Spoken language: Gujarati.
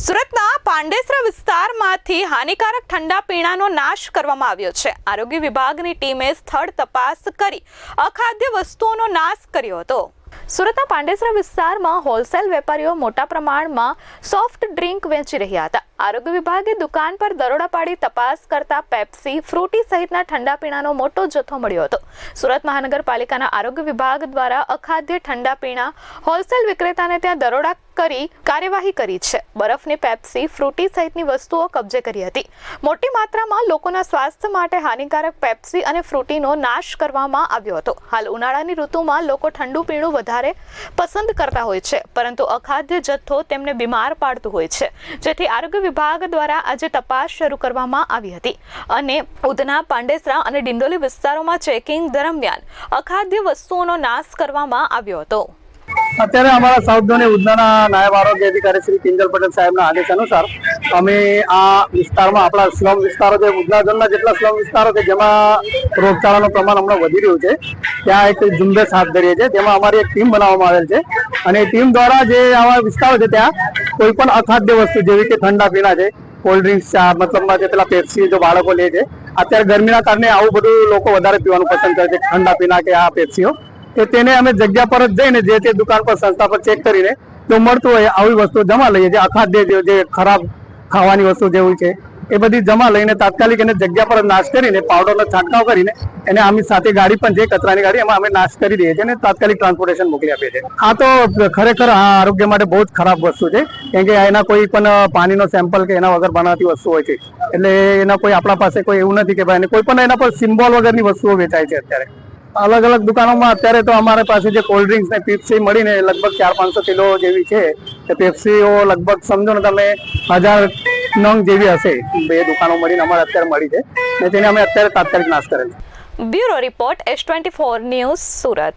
સુરતના પાંડેસરા વિસ્તારમાંથી હાનિકારક ઠંડા પીણાનો નાશ કરવામાં આવ્યો છે. આરોગ્ય વિભાગની ટીમે સ્થળ તપાસ કરી અખાદ્ય વસ્તુઓનો નાશ કર્યો હતો. સુરતના પાંડેસરા વિસ્તારમાં હોલસેલ વેપારીઓ મોટા પ્રમાણમાં સોફ્ટ ડ્રિંક વેચી રહ્યા હતા. આરોગ્ય વિભાગે દુકાન પર દરોડા પાડી તપાસ કરતા પેપ્સી, ફ્રૂટી સહિતના ઠંડા પીણાનો મોટો જથ્થો મળ્યો હતો. સુરત મહાનગરપાલિકાના આરોગ્ય વિભાગ દ્વારા અખાદ્ય ઠંડા પીણા હોલસેલ વિક્રેતાને ત્યાં દરોડા કરી કાર્યવાહી કરી છે. બરફની પેપ્સી, ફ્રૂટી સહિતની વસ્તુઓ કબજે કરી હતી. મોટી માત્રામાં લોકોના સ્વાસ્થ્ય માટે હાનિકારક પેપ્સી અને ફ્રૂટીનો નાશ કરવામાં આવ્યો હતો. હાલ ઉનાળાની ઋતુમાં લોકો ઠંડુ પીણું વધારે પસંદ કરતા હોય છે, પરંતુ અખાદ્ય જથ્થો તેમને બીમાર પાડતું હોય છે. જેથી આરોગ્ય વિભાગ દ્વારા આજે તપાસ શરૂ કરવામાં આવી હતી અને ઉધના પાંડેસરા અને ડિંડોલી વિસ્તારોમાં ચેકિંગ દરમિયાન અખાદ્ય વસ્તુઓનો નાશ કરવામાં આવ્યો હતો. અત્યારે અમારા સાઉથ ઉધનાના નાયબ આરોગ્ય અધિકારી શ્રી કિંજલ પટેલ સાહેબના આદેશ અનુસાર અમે આ વિસ્તારમાં, આપણા સ્લમ વિસ્તારો છે, ઉધના જેટલા સ્લમ વિસ્તારો છે, જેમાં રોગચાળાનું પ્રમાણ હમણાં વધી રહ્યું છે, ત્યાં એક ઝુંબેશ હાથ ધરીએ છીએ તેમાં અમારી એક ટીમ બનાવવામાં આવેલ છે. અને ટીમ દ્વારા જે આવા વિસ્તારો છે ત્યાં કોઈ પણ અખાદ્ય વસ્તુ, જેવી કે ઠંડા પીણા છે કોલ્ડ ડ્રિંક્સ ચા મતલબમાં જે પેલા પેપ્સી જો બાળકો લે છે, અત્યારે ગરમીના કારણે આવું બધું લોકો વધારે પીવાનું પસંદ કરે છે, ઠંડા પીણા કે આ પેપ્સીઓ કે તેને અમે જગ્યા પર જ જઈને જે તે દુકાન પર સંસ્થા પર ચેક કરીને જો મળતું હોય, આવી વસ્તુ જમા લઈએ જે અખાદ્ય જે ખરાબ ખાવાની વસ્તુ જેવું છે એ બધી જમા લઈને તાત્કાલિક એને જગ્યા પર નાશ કરીને પાવડરનો છાંટકાવ કરીને એને આમની સાથે ગાડી પણ, જે કચરાની ગાડી, એમાં અમે નાશ કરી દઈએ છીએ અને તાત્કાલિક ટ્રાન્સપોર્ટેશન મોકલી આપીએ છીએ. આ તો ખરેખર આરોગ્ય માટે બહુ જ ખરાબ વસ્તુ છે, કેમ કે એના કોઈ પણ પાણીનો સેમ્પલ કે એના વગર બનાવતી વસ્તુ હોય છે. એટલે એના કોઈ આપણા પાસે કોઈ એવું નથી કે ભાઈ એને કોઈ પણ એના પર સિમ્બોલ વગરની વસ્તુઓ વેચાય છે અત્યારે. અલગ અલગ દુકાનોમાં અત્યારે તો અમારા પાસે જે કોલ્ડ ડ્રિંક્સ ને પેપ્સી મળીને લગભગ ચાર પાંચસો કિલો જેવી છે પેપ્સીઓ લગભગ, સમજો ને તમે, હજાર નંગ જેવી હશે. બે દુકાનો મળીને અમારે અત્યારે મળી છે. ને તેને અમે અત્યારે તાત્કાલિક નાશ કરેલ bureau report S twenty four news Surat.